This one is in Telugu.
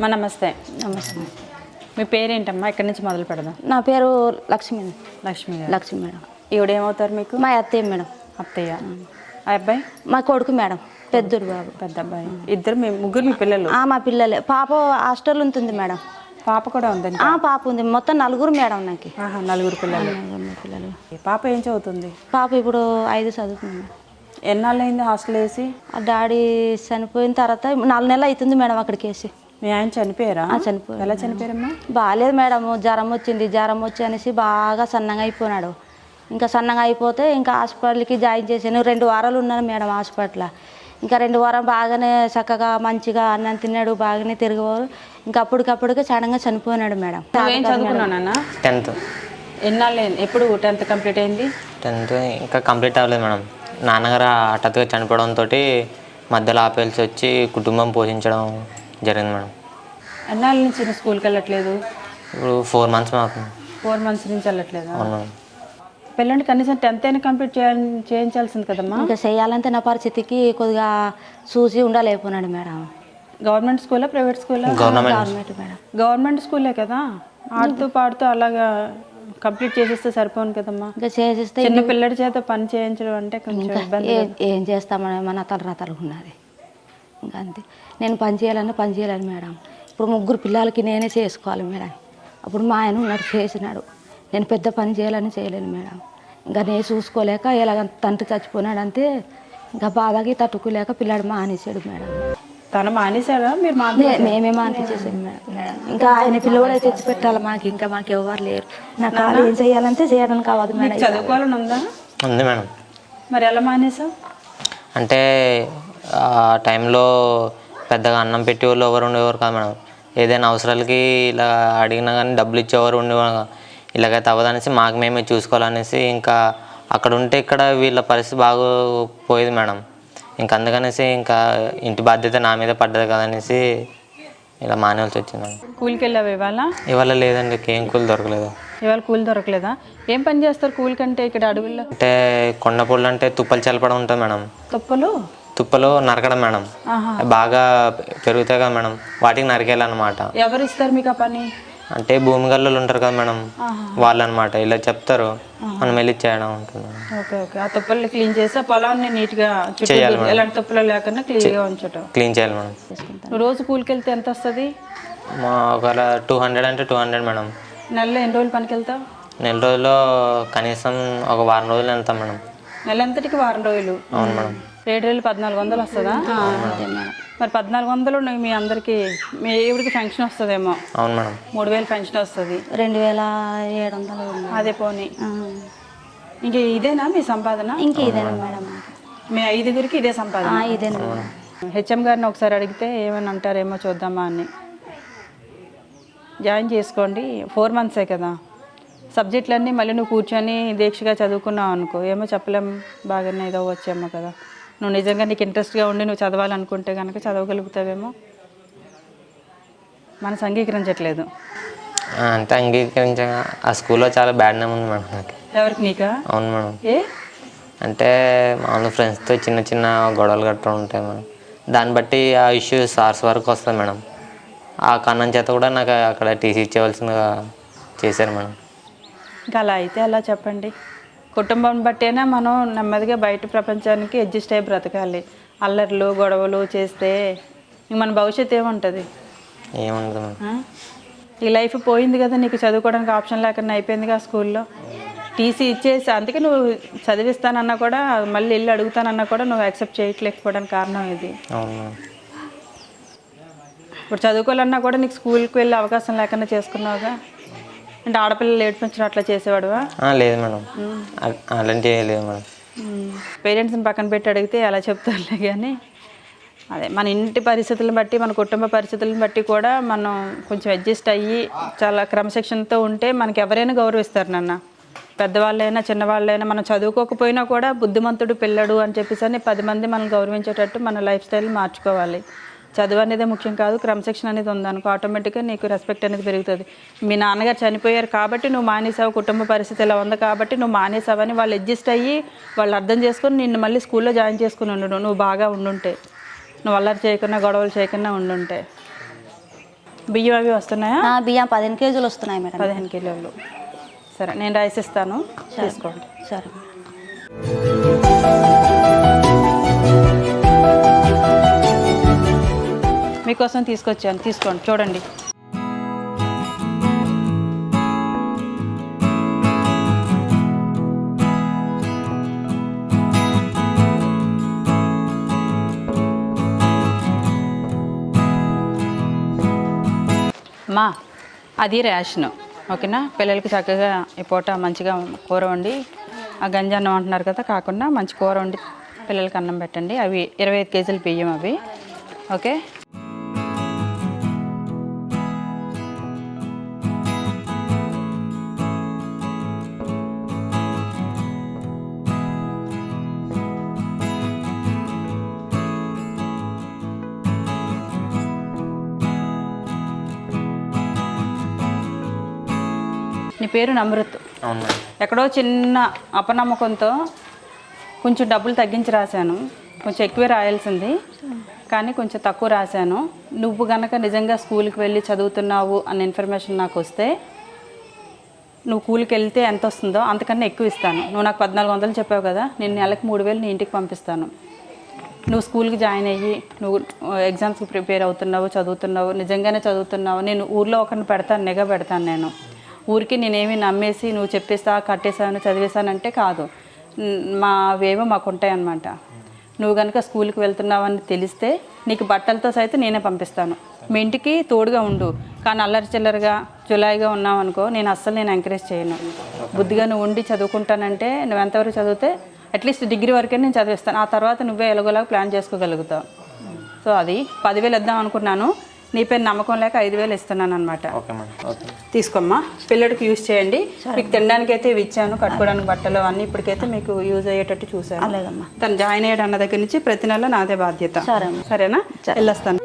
మా నమస్తే. నమస్తే. మీ పేరేంటమ్మా? ఎక్కడి నుంచి మొదలు పెడదాం? నా పేరు లక్ష్మి లక్ష్మి లక్ష్మి మేడం. ఈవిడ ఏమవుతారు మీకు? మా అత్తయ్య మేడం. అత్తయ్య. ఆ అబ్బాయి? మా కొడుకు మేడం. పెద్దూరు బాబు. పెద్ద అబ్బాయి ఇద్దరు మీ ముగ్గురు మీ పిల్లలు? ఆ, మా పిల్లలే. పాప హాస్టల్ ఉంటుంది మేడం. పాప కూడా ఉందండి ఆ పాప ఉంది. మొత్తం నలుగురు మేడం నాకు. ఆహా, నలుగురు పిల్లలు. మా పిల్లలు. పాప ఏం చదువుతుంది? పాప ఇప్పుడు ఐదు చదువుతుంది మేడం. ఎన్నాళ్ళు అయింది హాస్టల్ వేసి? ఆ డాడీ చనిపోయిన తర్వాత నాలుగు నెలలు అవుతుంది మేడం అక్కడికి వేసి. మీ ఆయన చనిపోయారా? ఆ, చనిపోయాడు ఎలా చనిపోయారమ్మా? బాగాలేదు మేడం జ్వరం వచ్చింది జ్వరం వచ్చి అనేసి బాగా సన్నగా అయిపోయినాడు. ఇంకా సన్నగా అయిపోతే ఇంకా హాస్పిటల్కి జాయిన్ చేశాను. రెండు వారాలు ఉన్నాను మేడం హాస్పిటల్ ఇంకా రెండు వారం బాగానే చక్కగా మంచిగా అన్నం తిన్నాడు బాగానే తిరిగేవారు. ఇంకా అప్పటికప్పటికే సడన్గా చనిపోయినాడు మేడం. చదువుకున్నానన్నా టెన్త్. ఎన్నాళ్ళు ఎప్పుడు టెన్త్ కంప్లీట్ అయింది? టెన్త్ ఇంకా కంప్లీట్ అవ్వలేదు మేడం. నాన్నగారు హఠాత్తుగా చనిపోవడంతో మధ్యలో ఆపేల్సి వచ్చి కుటుంబం పోషించడం జరిగింది మేడం. ఎన్నాళ్ళ నుంచి నువ్వు స్కూల్కి వెళ్ళట్లేదు? ఇప్పుడు ఫోర్ మంత్స్ ఫోర్ మంత్స్ నుంచి వెళ్ళట్లేదా? అవును మేడం. పిల్లండి కనీసం టెన్త్ అయినా కంప్లీట్ చేయాలి చేయించాల్సింది కదమ్మా. ఇంకా చేయాలంటే నా పరిస్థితికి కొద్దిగా చూసి ఉండలేకపోయినాడు మేడం. గవర్నమెంట్ స్కూలా ప్రైవేట్ స్కూలా? గవర్నమెంట్. Government madam. గవర్నమెంట్ స్కూలే కదా? ఆడుతూ పాడుతూ అలాగా కంప్లీట్ చేసేస్తే సరిపోను కదమ్మా. ఇంకా చేసేస్తే చిన్న పిల్లడి చేత పని చేయించడం అంటే కొంచెం ఇబ్బంది ఏ- ఏం చేస్తామని మన తలరాతలు ఉన్నది ఇంకా అంతే నేను పని చేయాలని పని చేయాలని మేడం. ఇప్పుడు ముగ్గురు పిల్లలకి నేనే చేసుకోవాలి మేడం. అప్పుడు మా ఆయన ఉన్నాడు చేసినాడు. నేను పెద్ద పని చేయాలని చేయలేను మేడం. ఇంకా నేను చూసుకోలేక ఇలాగ తండ్రి చచ్చిపోయినాడు అంతే ఇంకా బాధకి తట్టుకోలేక పిల్లాడు మానేసాడు మేడం. తను మానేశాడా? మీరు మేమే మానిపించేసాం మేడం. ఇంకా ఆయన పిల్లవాడే తెచ్చి పెట్టాలి మాకు ఇంకా మాకు ఎవరు లేరు. నాకు కాదు ఏం చేయాలంటే చేయడానికి అవ్వదు మేడం. చదువుకోవాలని ఉందా? ఉంది మేడం. మరి ఎలా మానేసావు అంటే ఆ టైంలో పెద్దగా అన్నం పెట్టేవాళ్ళు ఎవరు ఉండేవారు కాదు మేడం. ఏదైనా అవసరాలకి ఇలా అడిగినా కానీ డబ్బులు ఇచ్చేవారు ఉండేవారు కాదు. ఇలాగైతే అవ్వదనేసి మాకు మేమే చూసుకోవాలనేసి ఇంకా అక్కడ ఉంటే ఇక్కడ వీళ్ళ పరిస్థితి బాగా పోయేది మేడం. ఇంకా అందుకనేసి ఇంకా ఇంటి బాధ్యత నా మీద పడ్డది కదనేసి ఇలా మానేవాల్సి వచ్చింది మేడం. కూలికి వెళ్ళావు ఇవాళ? ఇవాళ లేదండి ఏం కూలి దొరకలేదు. ఇవాళ కూలి దొరకలేదా? ఏం పని చేస్తారు కూలి కంటే ఇక్కడ అడవుల్లో? అంటే కొండ పొళ్ళు అంటే తుప్పలు చల్లపడం ఉంటుంది మేడం. తుప్పలు? తుప్పలు నరకడం మేడం. బాగా పెరుగుతాయి కదా మేడం. వాటికి నరికేయాలన్నమాట. ఎవరు ఇస్తారు మీకు ఆ పని? అంటే భూమి గల్లులు ఉంటారు కదా మేడం. వాళ్ళు అనమాట ఇలా చెప్తారు. మనం వెళ్ళి చేయడం ఉంటుంది. Okay okay. ఆ తుప్పల్ని క్లీన్ చేసి ఆ పొలాన్ని నీట్గా చుట్టూ ఎలాంటి తుప్పలు లేకుండా క్లీన్గా ఉంచటం. క్లీన్ చేయాలి మేడం. రోజు కూలికి వెళ్తే ఎంత వస్తుంది మా ఒకవేళ టూ హండ్రెడ్ అంటే టూ హండ్రెడ్ మేడం. నెలలో ఎన్ని రోజులు పనికి వెళ్తావు నెల రోజుల్లో కనీసం ఒక వారం రోజులు వెళ్తాం మేడం. నెలంతటికి వారం రోజులు. అవును మేడం. ఏడు రోజులు పద్నాలుగు వందలు వస్తుందా? అంతే మేడం. మరి పద్నాలుగు వందలు మీ అందరికి మీ ఈవిడికి ఫంక్షన్ వస్తుందేమో. అవును మేడం. మూడు వేలు ఫంక్షన్ వస్తుంది. రెండు వేల ఏడు వందలు. అదే పోనీ. ఆ. ఇంక ఇదేనా మీ సంపాదన? ఇంక ఇదేనా మేడం మీ ఐదుగురికి ఇదే ఆ, సంపాదన ఇదేనా మేడం. హెచ్ఎం గారిని ఒకసారి అడిగితే ఏమని అంటారేమో చూద్దామా అని. జాయిన్ చేసుకోండి. ఫోర్ మంత్సే కదా. సబ్జెక్టులన్నీ మళ్ళీ నువ్వు కూర్చొని దీక్షగా చదువుకున్నావు అనుకో. ఏమో చెప్పలేం. బాగానే ఏదో వచ్చేమో కదా. నువ్వు నిజంగా నీకు ఇంట్రెస్ట్గా ఉండి నువ్వు చదవాలనుకుంటే కనుక చదవగలుగుతావేమో. మనసు అంగీకరించట్లేదు. అంటే అంగీకరించ ఆ స్కూల్లో చాలా బ్యాడ్ నేమ్ ఉంది మేడం నాకు. ఎవరికి నీకా? అవును మేడం. ఏ? అంటే మామూలు ఫ్రెండ్స్తో చిన్న చిన్న గొడవలు గట్రా ఉంటాయి మేడం. దాన్ని బట్టి ఆ ఇష్యూ సార్స్ వరకు వస్తుంది మేడం. ఆ కన్నం చేత కూడా నాకు అక్కడ టీసీ ఇచ్చేవలసిందిగా చేశారు మేడం. ఇంకా అలా అయితే అలా చెప్పండి. కుటుంబం బట్టేనా మనం నెమ్మదిగా బయట ప్రపంచానికి అడ్జస్ట్ అయ్యి బ్రతకాలి. అల్లర్లు గొడవలు చేస్తే మన భవిష్యత్తు ఏముంటుంది? ఈ లైఫ్ పోయింది కదా నీకు చదువుకోవడానికి ఆప్షన్ లేకుండా అయిపోయిందిగా స్కూల్లో? టీసీ ఇచ్చేసి అందుకే నువ్వు చదివిస్తానన్నా కూడా మళ్ళీ వెళ్ళి అడుగుతానన్నా కూడా నువ్వు యాక్సెప్ట్ చేయట్లేకపోవడానికి కారణం ఇది. ఇప్పుడు చదువుకోవాలన్నా కూడా నీకు స్కూల్కి వెళ్ళే అవకాశం లేకుండా చేసుకున్నావుగా? అంటే ఆడపిల్లలు ఏడ్పించడం అట్లా చేసేవాడువా? లేదు మేడం. అ- అలాంటివి ఏం లేదు మేడం. పేరెంట్స్ని పక్కన పెట్టి అడిగితే అలా చెప్తారులే కానీ అదే మన ఇంటి పరిస్థితులను బట్టి మన కుటుంబ పరిస్థితులను బట్టి కూడా మనం కొంచెం అడ్జస్ట్ అయ్యి చాలా క్రమశిక్షణతో ఉంటే మనకి ఎవరైనా గౌరవిస్తారు నాన్న. పెద్దవాళ్ళైనా చిన్నవాళ్ళైనా మనం చదువుకోకపోయినా కూడా బుద్ధిమంతుడు పిల్లడు అని చెప్పేసి అని పది మంది మనం గౌరవించేటట్టు మన లైఫ్ స్టైల్ మార్చుకోవాలి. చదువు అనేది ముఖ్యం కాదు క్రమశిక్షణ అనేది ఉందనుకో ఆటోమేటిక్గా నీకు రెస్పెక్ట్ అనేది పెరుగుతుంది. మీ నాన్నగారు చనిపోయారు కాబట్టి నువ్వు మానేసావు కుటుంబ పరిస్థితి ఇలా ఉంది కాబట్టి నువ్వు మానేసావని వాళ్ళు అడ్జస్ట్ అయ్యి వాళ్ళు అర్థం చేసుకొని నిన్ను మళ్ళీ స్కూల్లో జాయిన్ చేసుకుని ఉండడు నువ్వు బాగా ఉండుంటే. నువ్వు అల్లరి చేయకుండా గొడవలు చేయకుండా ఉండుంటే. బియ్యం అవి వస్తున్నాయా? ఆ, బియ్యం పదిహేను కేజీలు వస్తున్నాయి మేడం. పదిహేను కిలోలు సరే నేను రైస్ ఇస్తాను. తీసుకోండి. సరే. మీకోసం తీసుకొచ్చాను. తీసుకోండి చూడండి. మా అది రేషను. ఓకేనా? పిల్లలకి చక్కగా ఈ పూట మంచిగా కూర వండి ఆ గంజి అన్నం అంటున్నారు కదా కాకుండా మంచి కూర వండి పిల్లలకి అన్నం పెట్టండి. అవి ఇరవై ఐదు కేజీలు బియ్యం అవి. ఓకే? పేరు నమృత్ ఎక్కడో చిన్న అపనమ్మకంతో కొంచెం డబ్బులు తగ్గించి రాశాను. కొంచెం ఎక్కువే రాయాల్సింది. కానీ కొంచెం తక్కువ రాశాను. నువ్వు గనక నిజంగా స్కూల్కి వెళ్ళి చదువుతున్నావు అన్న ఇన్ఫర్మేషన్ నాకు వస్తే నువ్వు కూలికి వెళ్తే ఎంత వస్తుందో అంతకన్నా ఎక్కువ ఇస్తాను. నువ్వు నాకు పద్నాలుగు వందలు చెప్పావు కదా నేను నెలకు మూడు వేలు నీ ఇంటికి పంపిస్తాను. నువ్వు స్కూల్కి జాయిన్ అయ్యి నువ్వు ఎగ్జామ్స్కి ప్రిపేర్ అవుతున్నావు చదువుతున్నావు నిజంగానే చదువుతున్నావు. నేను ఊర్లో ఒకరిని పెడతాను నిఘా పెడతాను నేను. ఊరికి నేనేమి నమ్మేసి నువ్వు చెప్పేస్తా కట్టేశాను చదివేశానంటే కాదు. మా అవేవో మాకు ఉంటాయన్నమాట నువ్వు కనుక స్కూల్కి వెళ్తున్నావని తెలిస్తే నీకు బట్టలతో సైతం నేనే పంపిస్తాను. మీ ఇంటికి తోడుగా ఉండు. కానీ అల్లరి చిల్లరగా జులాయిగా ఉన్నావనుకో నేను అస్సలు నేను ఎంకరేజ్ చేయను. బుద్ధిగా నువ్వు ఉండి చదువుకుంటానంటే నువ్వు ఎంతవరకు చదివితే అట్లీస్ట్ డిగ్రీ వరకే నేను చదివిస్తాను. ఆ తర్వాత నువ్వే ఎలాగోలాగా ప్లాన్ చేసుకోగలుగుతావు. సో అది పదివేలు ఇద్దాం అనుకున్నాను. నీ పేరు నమ్మకం లేక ఐదు వేలు ఇస్తున్నాను అనమాట ఓకే మేడం. ఓకే. తీసుకోమ్మా. పిల్లడికి యూజ్ చేయండి. మీకు తినడానికి అయితే ఇవి ఇచ్చాను. కట్టుకోవడానికి బట్టలు అన్నీ ఇప్పటికైతే మీకు యూజ్ అయ్యేటట్టు చూసాను తను జాయిన్ అయ్యాడు అన్న దగ్గర నుంచి ప్రతి నెల నాదే బాధ్యత. సరేనా? వెళ్ళొస్తాను.